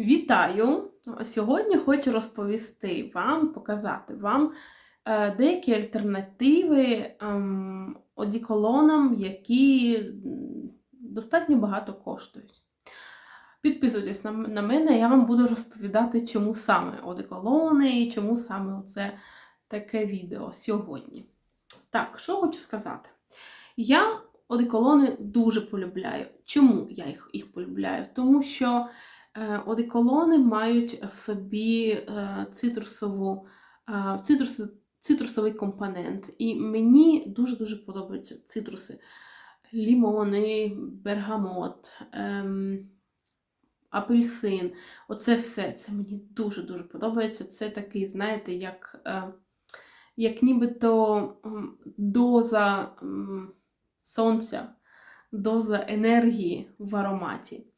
Вітаю! Сьогодні хочу розповісти вам, показати вам е, деякі альтернативи ем, одіколонам, які достатньо багато коштують. Підписуйтесь на, мене, я вам буду розповідати, чому саме одеколони і чому саме це таке відео сьогодні. Так, що хочу сказати? Я одеколони дуже полюбляю. Чому я їх, їх полюбляю? Тому що Одеколони мають в собі е, цитрусову, е, цитрус, цитрусовий компонент. І мені дуже-дуже подобаються цитруси. Лімони, бергамот, ем, апельсин. Оце все. Це мені дуже-дуже подобається. Це такий, знаєте, як, е, як нібито доза сонця, доза енергії в ароматі.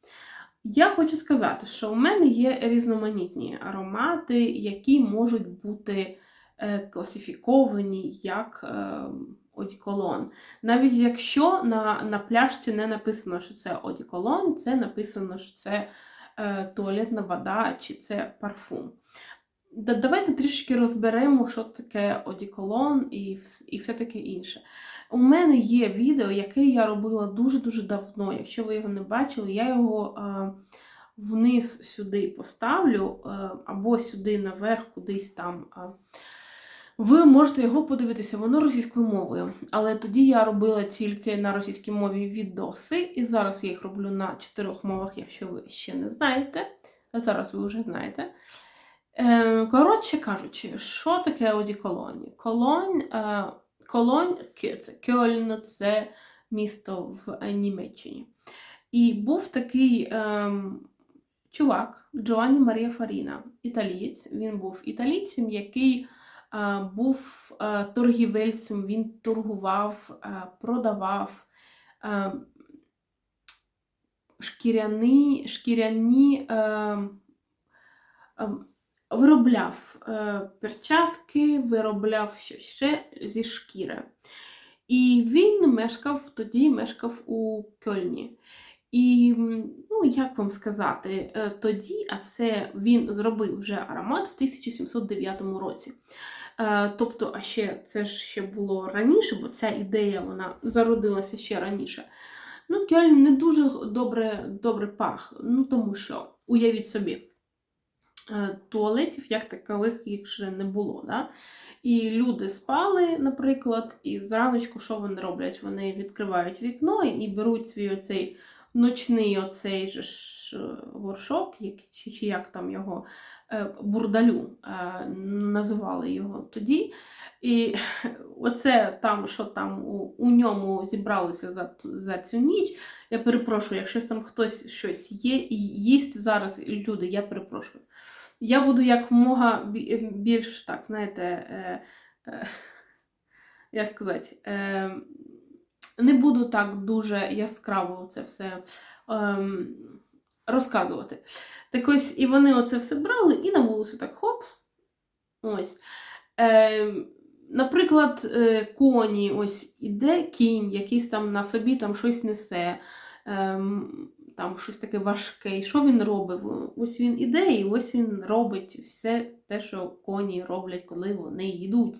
Я хочу сказати, що у мене є різноманітні аромати, які можуть бути е, класифіковані як е, одіколон. Навіть якщо на, на пляшці не написано, що це одіколон, це написано, що це е, туалетна вода чи це парфум. Да- Давайте трішки розберемо, що таке одіколон і, і все таке інше. У мене є відео, яке я робила дуже-дуже давно. Якщо ви його не бачили, я його е, вниз сюди поставлю, е, або сюди наверх, кудись там. Е. Ви можете його подивитися, воно російською мовою. Але тоді я робила тільки на російській мові відоси, і зараз я їх роблю на чотирьох мовах, якщо ви ще не знаєте. А зараз ви вже знаєте. Е, коротше кажучи, що таке одіколоні? Колонь, е, колонь це Кьольн, це місто в Німеччині. І був такий ем, чувак Джоанні Марія Фаріна, італієць. Він був італійцем, який е, був е, торгівельцем, він торгував, е, продавав е, шкіряні, шкіряні е, е, виробляв е, перчатки, виробляв що ще зі шкіри. І він мешкав тоді мешкав у Кьольні. І, ну, як вам сказати, е, тоді, а це він зробив вже аромат в 1709 році. Е, Тобто, а ще це ж ще було раніше, бо ця ідея вона зародилася ще раніше. Ну, Кьольн не дуже добре, добре пах, ну тому що, уявіть собі, туалетів як такових їх ще не було. Да? І люди спали, наприклад, і зраночку що вони роблять? Вони відкривають вікно і беруть свій оцей ночний оцей же е, горшок, чи, чи як там його е, бурдалю е, називали його тоді. І оце там, що там у, у ньому зібралося за, за цю ніч. Я перепрошую, якщо там хтось щось є і їсть зараз люди, я перепрошую. Я буду як мога більш, так, знаєте, е, е, як сказати, е, не буду так дуже яскраво це все ем, розказувати. Так ось, і вони оце все брали і на вулицю так хопс. Ось. Е, наприклад, е, коні, ось іде кінь, якийсь там на собі там щось несе. Ем, там щось таке важке. І що він робить? Ось він іде, і ось він робить все те, що коні роблять, коли вони йдуть.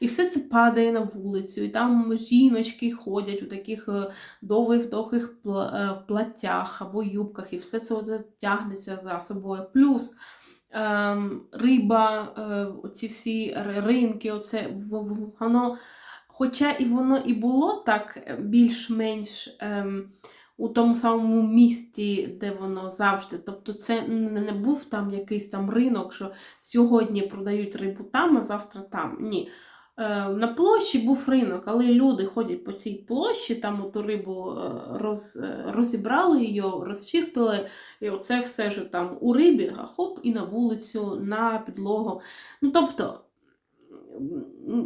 І все це падає на вулицю, і там жіночки ходять у таких е, довгих довгих платтях або юбках, і все це тягнеться за собою. Плюс риба, е, оці всі ринки, оце воно. Хоча і воно і було так е, більш-менш ем, у тому самому місті, де воно завжди. Тобто це не був там якийсь там ринок, що сьогодні продають рибу там, а завтра там. Ні. Е, На площі був ринок, але люди ходять по цій площі, там ту рибу е, роз, е, розібрали її, розчистили, і оце все ж там у рибі, а хоп, і на вулицю, на підлогу. Ну, тобто,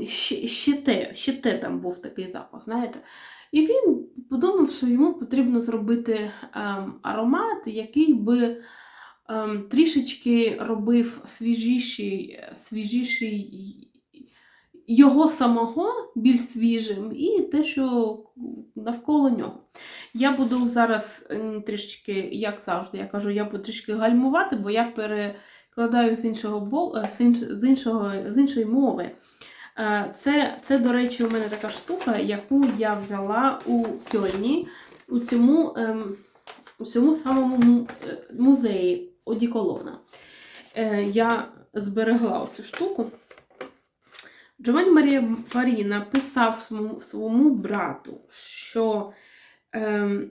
ще, ще, те, ще те там був такий запах, знаєте. І він подумав, що йому потрібно зробити ем, аромат, який би ем, трішечки робив свіжіший, свіжіший його самого більш свіжим, і те, що навколо нього. Я буду зараз м, трішечки, як завжди, я кажу, я буду трішки гальмувати, бо я перекладаю з іншого бо- е, з інш- з іншого з іншої мови. Е, Це, це, до речі, у мене така штука, яку я взяла у Кьольні, у цьому, ем, у цьому самому е, музеї Одіколона. Я зберегла цю штуку. Джованні Марія Фарі написав своєму, своєму брату, що ем,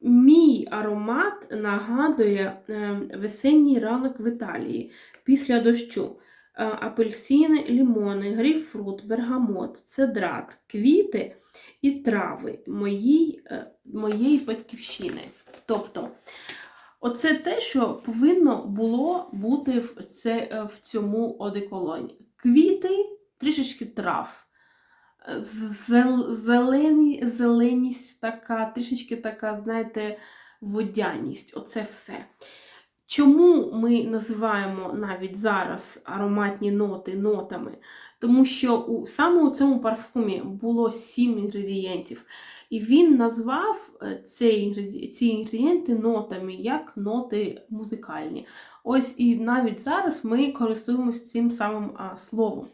мій аромат нагадує ем, весенній ранок в Італії після дощу. Е, апельсини, лімони, грейпфрут, бергамот, цедрат, квіти і трави моїй, е, моєї батьківщини. Тобто, оце те, що повинно було бути в, це, е, в цьому одеколоні. Квіти, трішечки трав. Зелені, зеленість така, трішечки така, знаєте, водяність. Оце все. Чому ми називаємо навіть зараз ароматні ноти нотами? Тому що у, саме у цьому парфумі було сім інгредієнтів, і він назвав е, цей ці інгредієнти нотами як ноти музикальні. Ось і навіть зараз ми користуємося цим самим а, словом.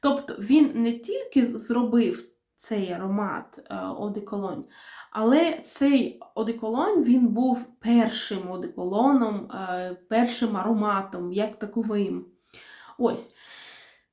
Тобто він не тільки зробив цей аромат е, одеколонь, але цей одеколон він був першим одеколоном, е, першим ароматом, як таковим. Ось.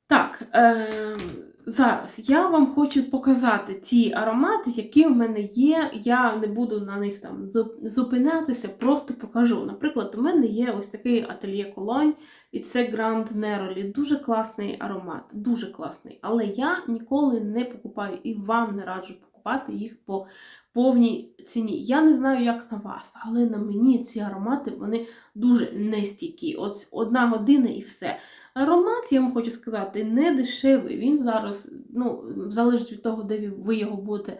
Так, е, зараз я вам хочу показати ті аромати, які в мене є. Я не буду на них там зупинятися, просто покажу. Наприклад, у мене є ось такий ательє колонь, і це Grand Neroli. Дуже класний аромат, дуже класний. Але я ніколи не покупаю і вам не раджу покупати їх по повній ціні. Я не знаю, як на вас, але на мені ці аромати вони дуже нестійкі. Ось одна година і все. Аромат, я вам хочу сказати, не дешевий. Він зараз, ну, залежить від того, де ви його будете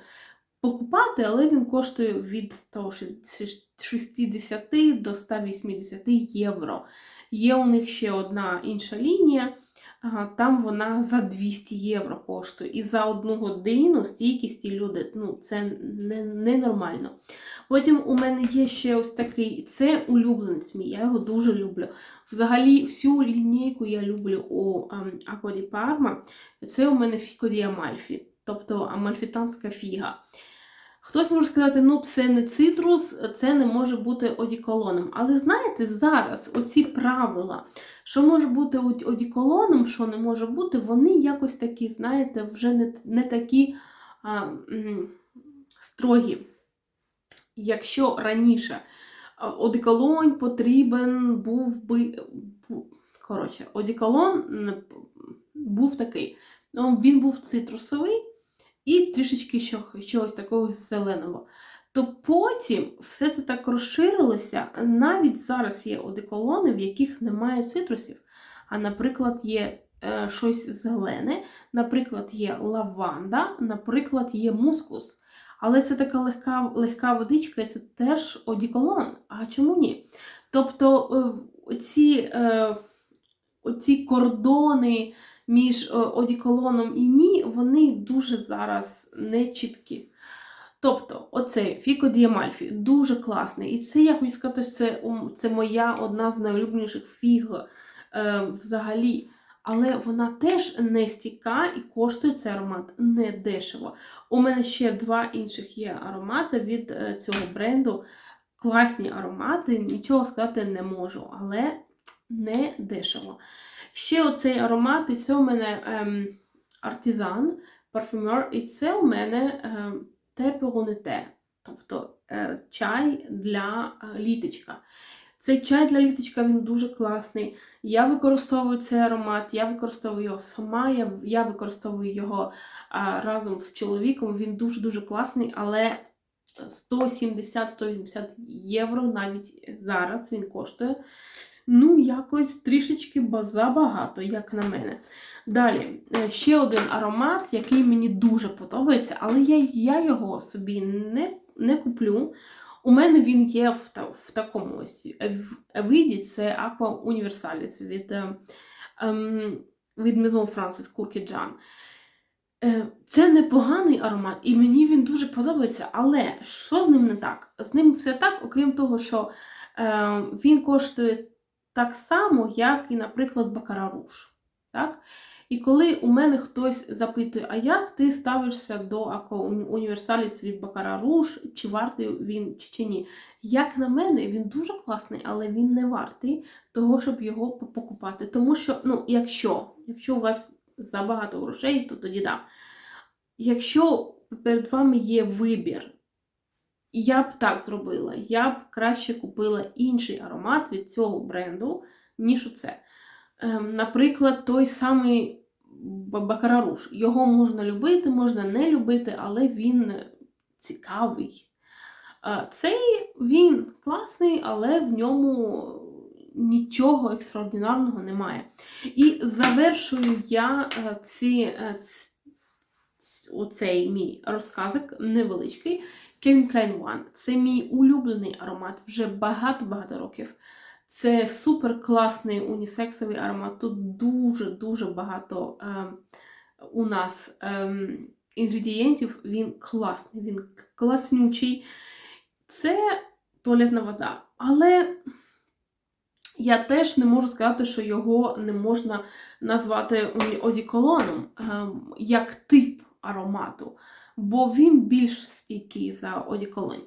покупати, але він коштує від 160 до 180 євро. Є у них ще одна інша лінія. Там вона за 200 євро коштує. І за одну годину стійкість і люди, ну, це не- ненормально. Потім у мене є ще ось такий, це улюбленець мій, я його дуже люблю. Взагалі, всю лінійку я люблю у ем, Аква Парма. Це у мене Фіко Амальфі, тобто амальфітанська фіга. Хтось може сказати, ну це не цитрус, це не може бути одіколоном. Але знаєте, зараз оці правила, що може бути одіколоном, що не може бути, вони якось такі, знаєте, вже не, не такі а, строгі. Якщо раніше а, одеколон потрібен був би. Коротше, одеколон був такий. Ну, він був цитрусовий і трішечки чогось такого зеленого. То потім все це так розширилося. Навіть зараз є одеколони, в яких немає цитрусів. А, наприклад, є е, щось зелене, наприклад, є лаванда, наприклад, є мускус. Але це така легка, легка водичка, і це теж одіколон. А чому ні? Тобто е, оці, е, оці кордони між е, одіколоном і ні, вони дуже зараз не чіткі. Тобто, оцей Фіко Діамальфі дуже класний. І це я хочу сказати, що це, це моя одна з найулюбленіших фіг е, взагалі. Але вона теж не стійка і коштує цей аромат не дешево. У мене ще два інших є аромати від е, цього бренду. Класні аромати, нічого сказати не можу, але не дешево. Ще оцей аромат, і це у мене ем, артизан, парфюмер, і це у мене ем, те перонете, тобто е, чай для е, літочка. Цей чай для літочка він дуже класний. Я використовую цей аромат, я використовую його сама, я, я використовую його а, разом з чоловіком. Він дуже-дуже класний, але 170-180 євро навіть зараз він коштує. Ну, якось трішечки забагато, як на мене. Далі, е, ще один аромат, який мені дуже подобається, але я, я його собі не, не куплю. У мене він є в, в такому ось в- виді, це Aqua Universalis від е, ем, від Maison Francis Джан. Е, Це непоганий аромат, і мені він дуже подобається. Але що з ним не так? З ним все так, окрім того, що е, він коштує так само, як і, наприклад, Бакара Руж. Так? І коли у мене хтось запитує, а як ти ставишся до універсаліс від Бакара Руж, чи вартий він чи, чи ні? Як на мене, він дуже класний, але він не вартий того, щоб його покупати. Тому що, ну, якщо, якщо у вас забагато грошей, то тоді да. Якщо перед вами є вибір, я б так зробила, я б краще купила інший аромат від цього бренду, ніж оце. Ем, Наприклад, той самий Бакараруш. Його можна любити, можна не любити, але він цікавий. Е, Цей він класний, але в ньому нічого екстраординарного немає. І завершую я е, ці, е, оцей мій розказик невеличкий. Kevin Klein One. Це мій улюблений аромат вже багато-багато років. Це супер класний унісексовий аромат. Тут дуже-дуже багато е, у нас е, інгредієнтів. Він класний, він класнючий. Це туалетна вода. Але я теж не можу сказати, що його не можна назвати одіколоном ем, як тип аромату, бо він більш стійкий за одіколонь.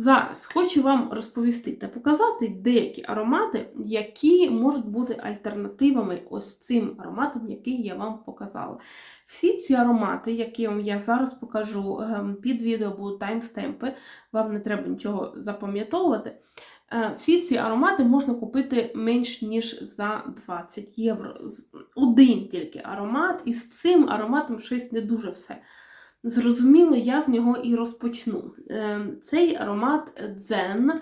Зараз хочу вам розповісти та показати деякі аромати, які можуть бути альтернативами ось цим ароматам, який я вам показала. Всі ці аромати, які вам я зараз покажу ем, під відео, будуть таймстемпи, вам не треба нічого запам'ятовувати. Е, Всі ці аромати можна купити менш ніж за 20 євро. Один тільки аромат, і з цим ароматом щось не дуже все. Зрозуміло, я з нього і розпочну. Е, Цей аромат Дзен,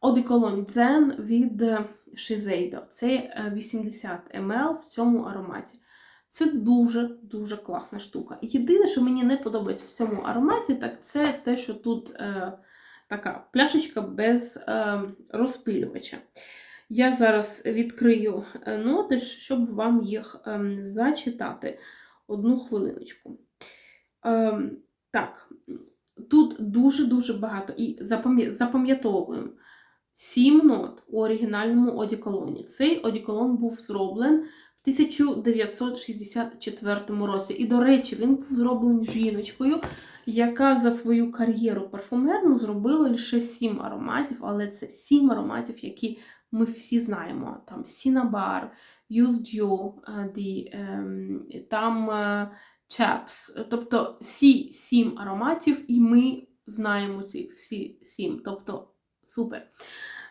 одеколон Дзен від е, Shiseido. Це е, 80 ml в цьому ароматі. Це дуже-дуже класна штука. Єдине, що мені не подобається в цьому ароматі, так це те, що тут е, така пляшечка без е, розпилювача. Я зараз відкрию е, ноти, щоб вам їх е, зачитати. Одну хвилиночку. Ем, так, тут дуже-дуже багато. І запам'ятовуємо. Сім нот у оригінальному одіколоні. Цей одіколон був зроблений в 1964 році. І, до речі, він був зроблений жіночкою, яка за свою кар'єру парфумерну зробила лише сім ароматів, але це сім ароматів, які ми всі знаємо. Там Used You, е, ем, там е, Chaps. Тобто всі сім ароматів, і ми знаємо ці всі сім. Тобто супер.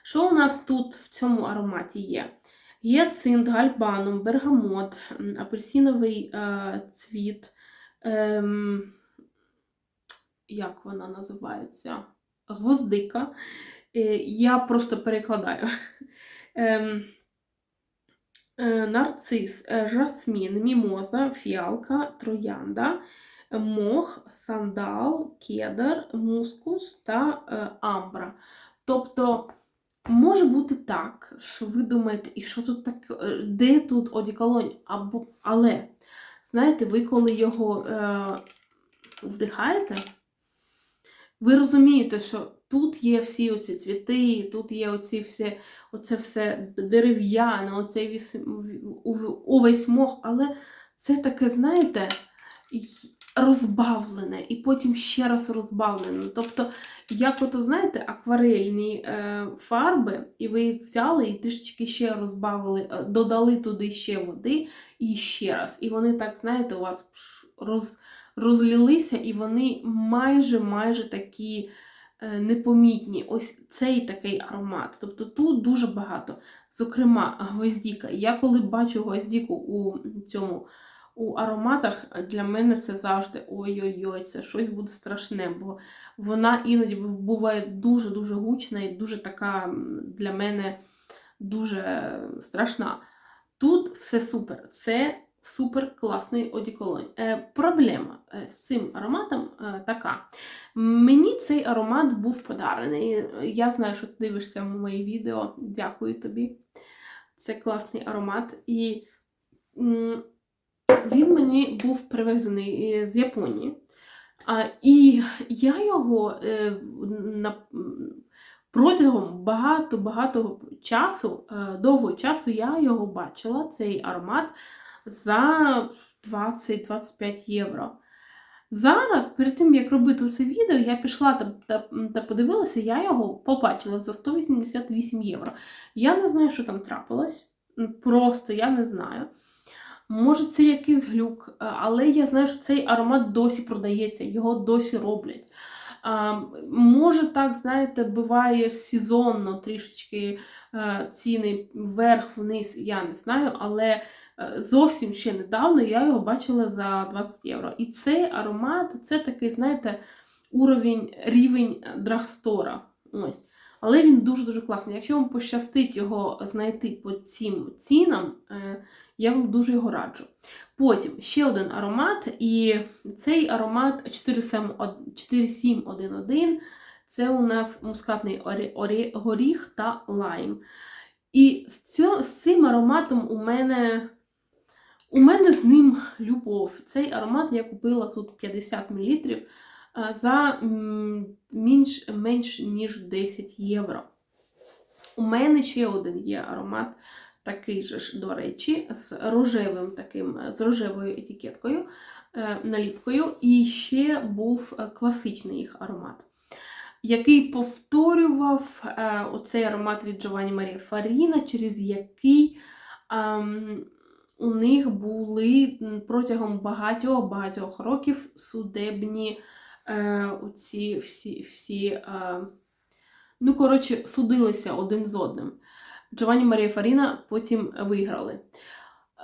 Що у нас тут в цьому ароматі є? Гіацинт, гальбанум, бергамот, апельсиновий е, цвіт. ем, як вона називається? Гвоздика. Е, я просто перекладаю. Е, нарцис, е, жасмін, мімоза, фіалка, троянда, е, мох, сандал, кедр, мускус та е, амбра. Тобто може бути так, що ви думаєте, і що тут так, е, де тут одіколонь? Або, але, знаєте, ви коли його е, вдихаєте, ви розумієте, що тут є всі оці цвіти, тут є оці всі, оце все дерев'яне, оцей віс, увесь мох, але це таке, знаєте, розбавлене, і потім ще раз розбавлене. Тобто, як ото, знаєте, акварельні е, фарби, і ви їх взяли і трішечки ще розбавили, е, додали туди ще води і ще раз. І вони так, знаєте, у вас роз, розлілися, і вони майже майже такі непомітні. Ось цей такий аромат. Тобто тут дуже багато. Зокрема, гвоздіка. Я коли бачу гвоздіку у цьому. У ароматах для мене це завжди ой-ой-ой, це щось буде страшне, бо вона іноді буває дуже-дуже гучна і дуже така для мене дуже страшна. Тут все супер. Це супер класний одіколонь. Е, проблема е, з цим ароматом е, така. Мені цей аромат був подарений. Я знаю, що ти дивишся мої відео. Дякую тобі. Це класний аромат. І Він мені був привезений з Японії. І я його протягом багато-багато часу, довго часу я його бачила, цей аромат, за 20-25 євро. Зараз, перед тим як робити це відео, я пішла та, та, та подивилася, я його побачила за 188 євро. Я не знаю, що там трапилось. Просто я не знаю. Може, це якийсь глюк, е, але я знаю, що цей аромат досі продається, його досі роблять. А, Може, так, знаєте, буває сезонно трішечки е, ціни вверх-вниз, я не знаю, але зовсім ще недавно я його бачила за 20 євро. І цей аромат це такий, знаєте, уровень, рівень драгстора. Ось. Але він дуже-дуже класний. Якщо вам пощастить його знайти по цим цінам, е, я вам дуже його раджу. Потім ще один аромат, і цей аромат 4711 це у нас мускатний орі- орі- горіх та лайм. І з цим ароматом у мене у мене з ним любов. Цей аромат я купила тут 50 мл за менш, менш ніж 10 євро. У мене ще один є аромат, такий же ж, до речі, з рожевим таким, з рожевою етикеткою, е, наліпкою, і ще був е, класичний їх аромат, який повторював е, оцей аромат від Giovanni Марія Фаріна, через який ем, у них були протягом багатьох-багатьох років судебні е, оці всі, всі е, ну, коротше, судилися один з одним. Джованні Марія Фаріна потім виграли.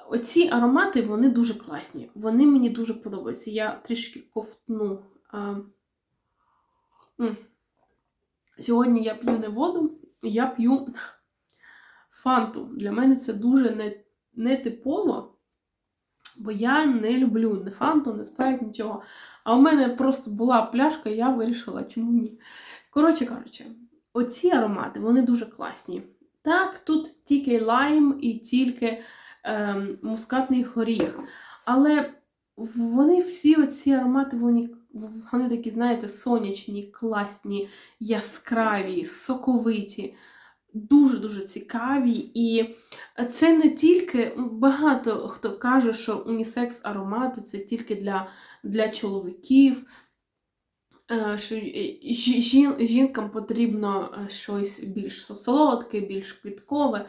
Оці аромати вони дуже класні. Вони мені дуже подобаються. Я трішки ковтну. А... Сьогодні я п'ю не воду, я п'ю фанту. Для мене це дуже не, нетипово, бо я не люблю не фанту, не спрайт, нічого. А у мене просто була пляшка, і я вирішила, чому ні. Коротше кажучи, оці аромати вони дуже класні. Так, тут тільки лайм і тільки ем, мускатний горіх. Але вони всі оці аромати, вони, вони такі, знаєте, сонячні, класні, яскраві, соковиті, дуже-дуже цікаві. І це не тільки багато хто каже, що унісекс аромати це тільки для, для чоловіків. Е, що жінкам потрібно е, щось більш солодке, більш квіткове.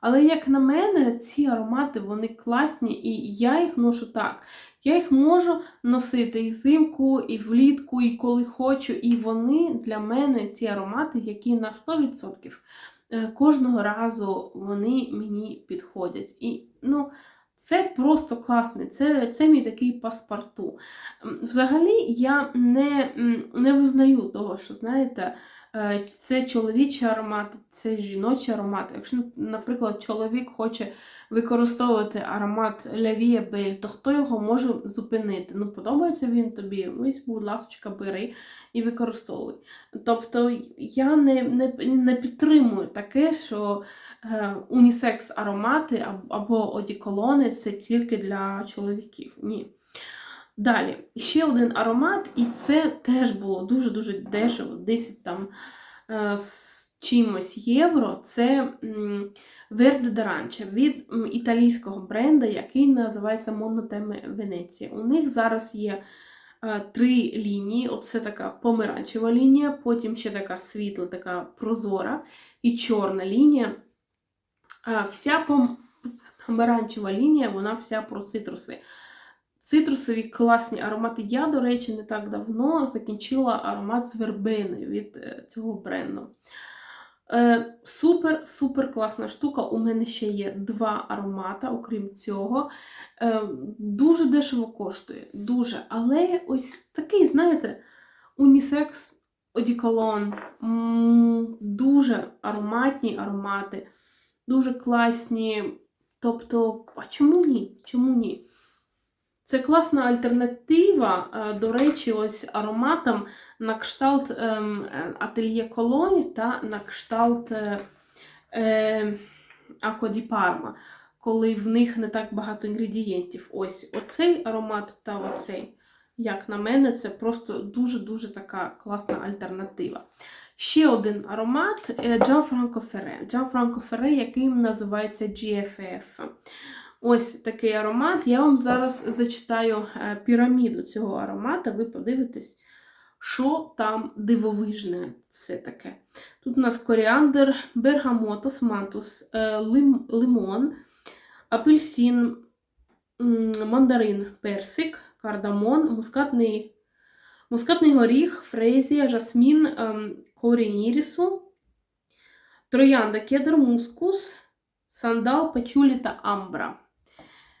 Але, як на мене, ці аромати вони класні, і я їх ношу так. Я їх можу носити і взимку, і влітку, і коли хочу. І вони для мене ті аромати, які на 100% е, кожного разу вони мені підходять. І ну, це просто класне, це, це мій такий паспорту. Взагалі, я не, не визнаю того, що, знаєте, е, це чоловічий аромат, це жіночий аромат. Якщо, наприклад, чоловік хоче використовувати аромат Лявія Бель, то хто його може зупинити? Ну, подобається він тобі, ось, будь ласка, бери і використовуй. Тобто я не, не, не підтримую таке, що е, унісекс аромати або одіколони це тільки для чоловіків. Ні. Далі, ще один аромат, і це теж було дуже-дуже дешево, 10 там е, з чимось євро. Це Verde d'Arancia від італійського бренда, який називається Монотеми Венеція. У них зараз є е, три лінії: оце така помаранчева лінія, потім ще така світла, така прозора і чорна лінія. Е, Вся пом- помаранчева лінія, вона вся про цитруси. Цитрусові класні аромати. Я, до речі, не так давно закінчила аромат з вербеною від е, цього бренду. Е, супер, супер класна штука. У мене ще є два аромата, окрім цього. Е, дуже дешево коштує. Дуже. Але ось такий, знаєте, унісекс одіколон. Дуже ароматні аромати, дуже класні. Тобто, а чому ні? Чому ні? Це класна альтернатива, е, до речі, ось ароматам на кшталт ем, Ательє Колонь та на кшталт е, е, Аква Парма. коли в них не так багато інгредієнтів. Ось оцей аромат та оцей. Як на мене, це просто дуже-дуже така класна альтернатива. Ще один аромат Gianfranco Ferré. Gianfranco Ferré, який називається GFF. Ось такий аромат. Я вам зараз зачитаю е, піраміду цього аромата, ви подивитесь, що там дивовижне все таке. Тут у нас коріандр, бергамотус, мантус, е, лим, лимон, апельсин, мандарин, персик, кардамон, мускатний, мускатний горіх, фрезія, жасмін, ем, корінь ірісу, троянда, кедр, мускус, сандал, пачулі та амбра.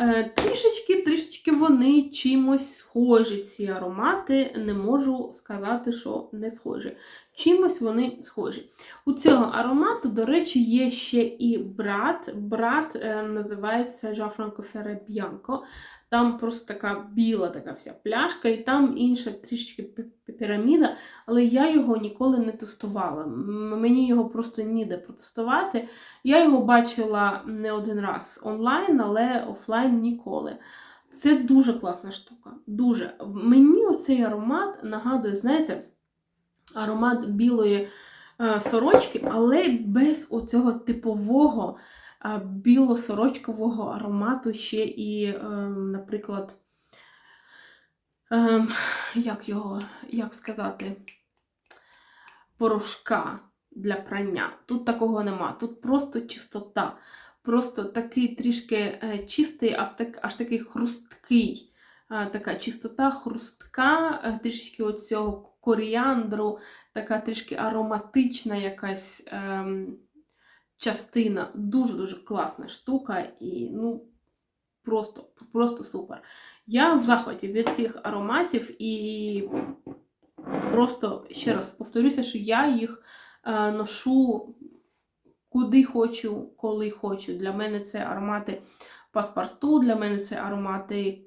Е, Трішечки, трішечки вони чимось схожі, ці аромати. Не можу сказати, що не схожі. Чимось вони схожі. У цього аромату, до речі, є ще і брат. Брат е, називається Franco Ferre Bianco. Там просто така біла така вся пляшка, і там інша трішечки пі- піраміда, але я його ніколи не тестувала. Мені його просто ніде протестувати. Я його бачила не один раз онлайн, але офлайн ніколи. Це дуже класна штука. Дуже. Мені оцей аромат нагадує, знаєте, аромат білої е, сорочки, але без оцього типового е, білосорочкового аромату ще і, е, наприклад, як його, як сказати, порошка для прання. Тут такого нема. Тут просто чистота. Просто такий трішки е, чистий, аж, так, аж такий хрусткий. Е, Така чистота, хрустка, е, трішки оцього коріандру, така трішки ароматична якась ем, частина. Дуже-дуже класна штука і ну, просто, просто супер. Я в захваті від цих ароматів і просто ще раз повторюся, що я їх е, ношу куди хочу, коли хочу. Для мене це аромати паспорту, для мене це аромати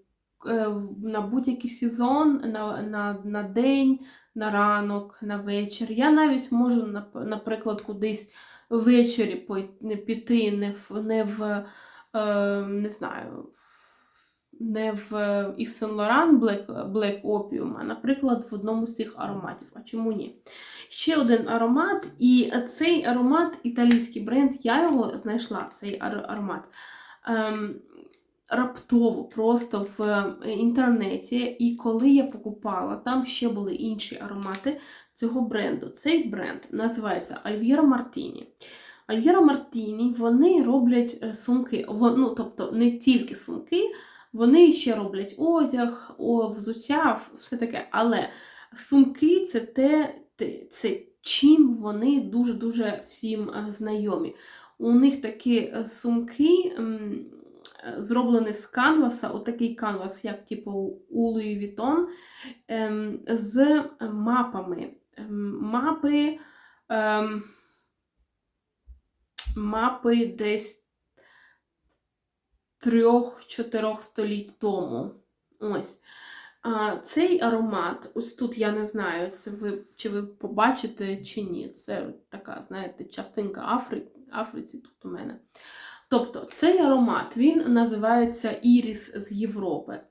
е, на будь-який сезон, на, на, на день, на ранок, на вечір. Я навіть можу, наприклад, кудись ввечері піти не в, не в е, не знаю, не в Yves Saint Laurent Black, Black Opium, а, наприклад, в одному з цих ароматів. А чому ні? Ще один аромат, і цей аромат італійський бренд, я його знайшла, цей аромат. Ем, раптово, просто в е, інтернеті. І коли я покупала, там ще були інші аромати цього бренду. Цей бренд називається Альвіра Мартіні. Альвіра Мартіні, вони роблять е, сумки, ну, тобто не тільки сумки, вони ще роблять одяг, взуття, все таке. Але сумки це те, це чим вони дуже-дуже всім е, знайомі. У них такі е, сумки е, зроблені з канваса, отакий канвас, як типу у Louis Vuitton, ем, з мапами. Ем, Мапи, ем, мапи десь трьох-чотирьох століть тому. Ось. Цей аромат, ось тут я не знаю, це ви, чи ви побачите чи ні. Це така, знаєте, частинка Афри, Африці тут у мене. Тобто, цей аромат він називається Іріс з Європи.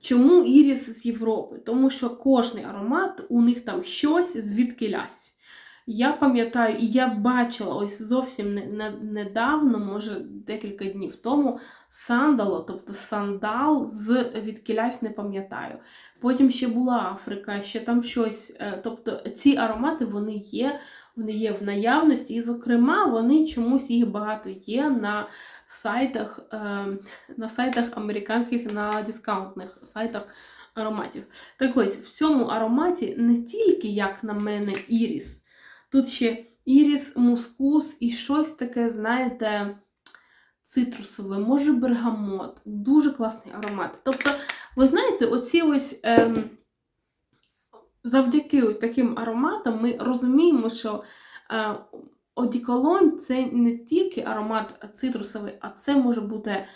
Чому Іріс з Європи? Тому що кожний аромат у них там щось звідкилясь. Я пам'ятаю, і я бачила ось зовсім не, не, недавно, може декілька днів тому, сандало, тобто сандал з відкілясь не пам'ятаю. Потім ще була Африка, ще там щось. е, Тобто ці аромати вони є, вони є в наявності, і, зокрема, вони чомусь їх багато є на сайтах, е, на сайтах американських, на дискаунтних сайтах ароматів. Так ось в цьому ароматі не тільки, як на мене, іріс. Тут ще іріс, мускус і щось таке, знаєте, цитрусове, може бергамот. Дуже класний аромат. Тобто, ви знаєте, оці ось ем, завдяки таким ароматам ми розуміємо, що е, одіколонь це не тільки аромат цитрусовий, а це може бути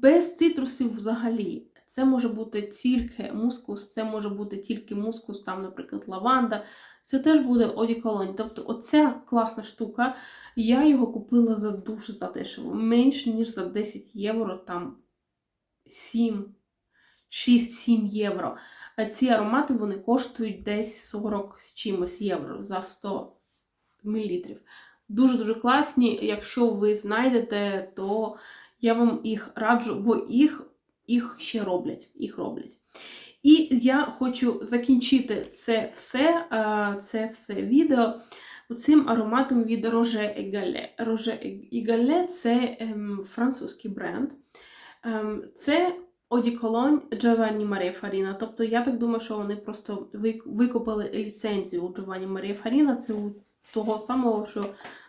без цитрусів взагалі. Це може бути тільки мускус, це може бути тільки мускус, там, наприклад, лаванда, Це теж буде одіколонь. Тобто, оця класна штука, я його купила за дуже задешево. Менш ніж за 10 євро, там 7, 6-7 євро. А ці аромати вони коштують десь 40 з чимось євро за 100 мл. Дуже-дуже класні. Якщо ви знайдете, то я вам їх раджу, бо їх, їх ще роблять. Їх роблять. І я хочу закінчити це все, е, це все відео цим ароматом від Roger Egalé. Roger Egalé – це ем, французький бренд. Ем, це одіколонь Giovanni Maria Farina. Тобто я так думаю, що вони просто вик- викупили ліцензію у Giovanni Maria Farina. Це у того самого, що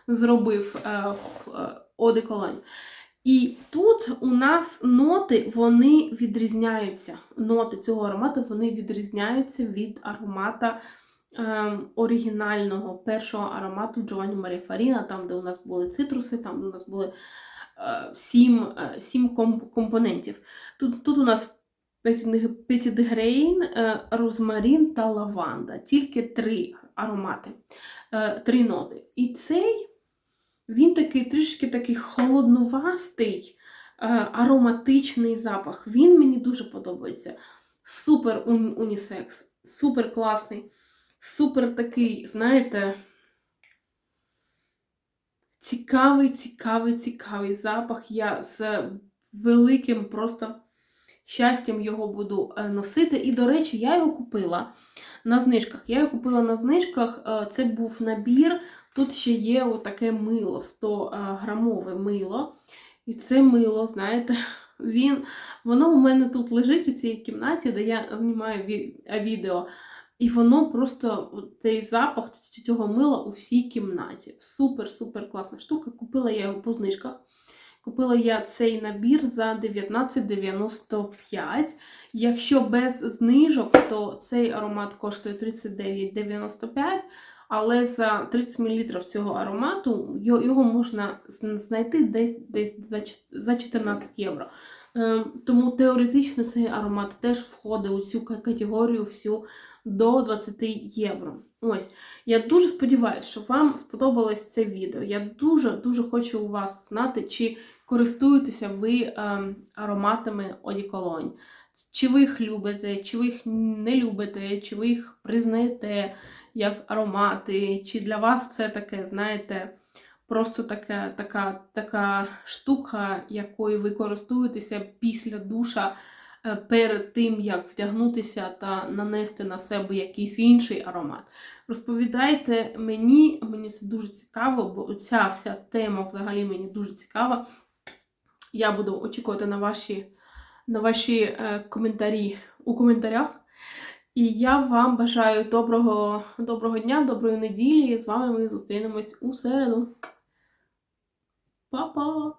зробив е, в, е, одеколонь. І тут у нас ноти вони відрізняються. Ноти цього аромату вони відрізняються від аромата ем, оригінального першого аромату Джованні Марі Фаріна, там, де у нас були цитруси, там у нас були е, сім, е, сім компонентів. Тут, тут у нас петідгрейн, е, розмарин та лаванда. Тільки три аромати, е, три ноти. І цей він такий трішки такий холоднувастий, е, ароматичний запах. Він мені дуже подобається. Супер унісекс, супер класний, супер такий, знаєте, цікавий, цікавий, цікавий запах. Я з великим просто щастям його буду е, носити. І, до речі, я його купила на знижках. Я його купила на знижках. е, Це був набір. Тут ще є отаке мило, 100 е, грамове мило. І це мило, знаєте, він, воно у мене тут лежить у цій кімнаті, де я знімаю е, відео. І воно просто цей запах цього мила у всій кімнаті. Супер-супер класна штука. Купила я його по знижках. Купила я цей набір за 19,95. Якщо без знижок, то цей аромат коштує 39,95. Але за 30 мл цього аромату його можна знайти десь, десь за 14 євро. Е, Тому теоретично цей аромат теж входить у цю категорію всю до 20 євро. Ось. Я дуже сподіваюся, що вам сподобалось це відео. Я дуже-дуже хочу у вас знати, чи користуєтеся ви ем, ароматами одіколонь. Чи ви їх любите, чи ви їх не любите, чи ви їх признаєте як аромати, чи для вас це таке, знаєте, просто така, така, така штука, якою ви користуєтеся після душа е, перед тим, як вдягнутися та нанести на себе якийсь інший аромат. Розповідайте мені, мені це дуже цікаво, бо ця вся тема взагалі мені дуже цікава. Я буду очікувати на ваші, на ваші е, коментарі у коментарях. І я вам бажаю доброго, доброго дня, доброї неділі. З вами ми зустрінемось у середу. Па-па!